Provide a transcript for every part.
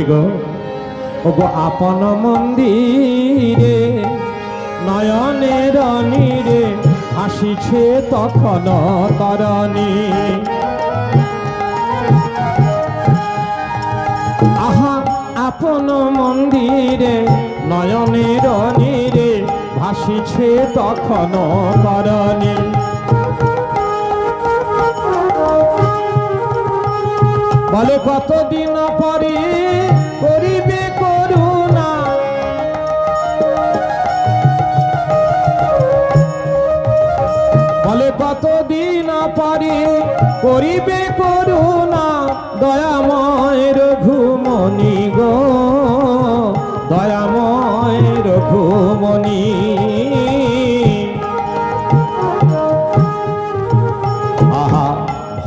বলছে গো। ওগো আপন মন্দিরে নয়নের নীরে আসিছে তখন তরণী। আহা, আপন মন্দিরে নয়নের নীরে ভাসিছে তখন তরণী। বলে কতদিন পরে করিবে করুণা? বলে কতদিন পরে করিবে করুণা? দয়াময় রঘুমণি গো দয়াময়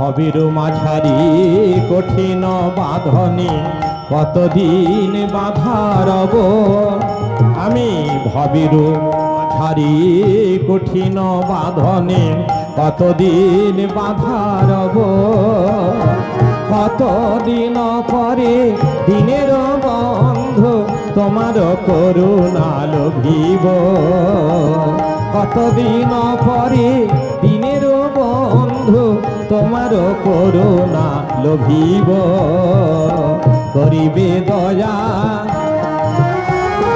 ভবের মাঝারি কঠিন বাঁধনে, কতদিন বাধা রব? আমি ভবের মাঝারি কঠিন বাঁধনে, কতদিন বাধা রব? কতদিন পরে দিনের বন্ধ তোমার করুণা লোভিব? কতদিন পরে তোমার করুণা লোভিব। করিবে দয়া।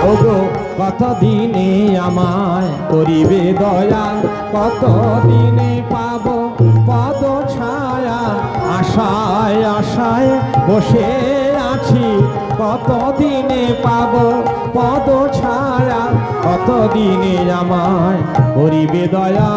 ওগো, কতদিনে আমায় করিবে দয়া? কতদিনে পাব পদ ছায়া? আশায় আশায় বসে আছি। কতদিনে পাব পদ ছায়া? কতদিনে আমায় করিবে দয়া?